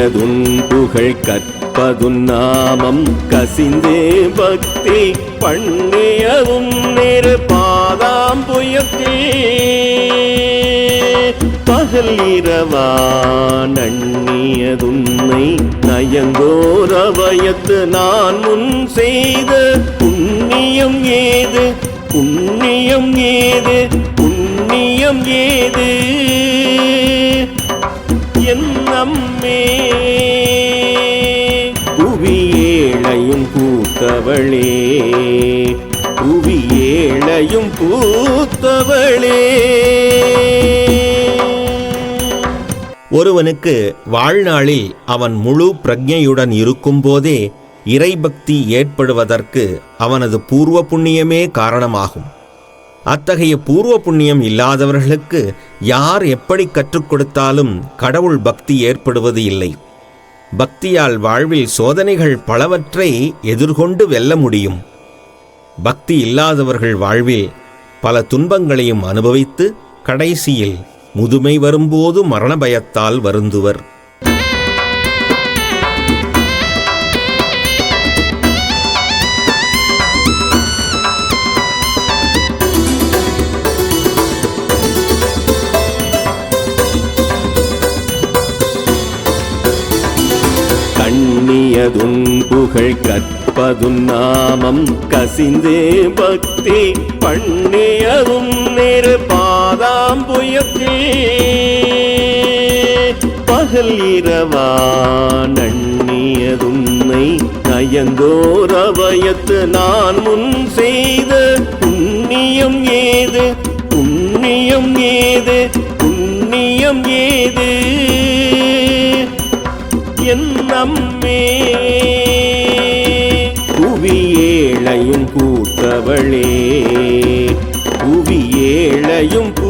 கண்ணியதுன் புகழ் கற்பதுன் நாமம் கசிந்தே பக்தி பண்ணியதும் நேரு பாதாம் புயத்தே பகல் இரவா நண்ணியதுன்னை நயங்கோரவயத்து நான் முன் செய்த புண்ணியம் ஏது? புண்ணியம் ஏது? புண்ணியம் ஏது? பூத்தவளே புவியேழையும் பூத்தவளே. ஒருவனுக்கு வாழ்நாளில் அவன் முழு பிரஜையுடன் இருக்கும்போதே இறைபக்தி ஏற்படுவதற்கு அவனது பூர்வ புண்ணியமே காரணமாகும். அத்தகைய பூர்வ புண்ணியம் இல்லாதவர்களுக்கு யார் எப்படி கற்றுக் கொடுத்தாலும் கடவுள் பக்தி ஏற்படுவது இல்லை. பக்தியால் வாழ்வில் சோதனைகள் பலவற்றை எதிர்கொண்டு வெல்ல முடியும். பக்தி இல்லாதவர்கள் வாழ்வில் பல துன்பங்களையும் அனுபவித்து கடைசியில் முதுமை வரும்போது மரண பயத்தால் வருந்துவர். கண்ணியதுன் புகழ் கற்பதுன் நாமம் கசிந்தே பக்தி பண்ணியதும் நேரு பாதாம் புயத்தே பகல் இரவா நண்ணியதுன்னை நயந்தோரவயத்து நான் முன் செய்த புண்ணியம் ஏது? புண்ணியம் ஏது? புண்ணியம் ஏது? என் நம்மே புவியேழையும் கூத்தவளே புவியேழையும் கூ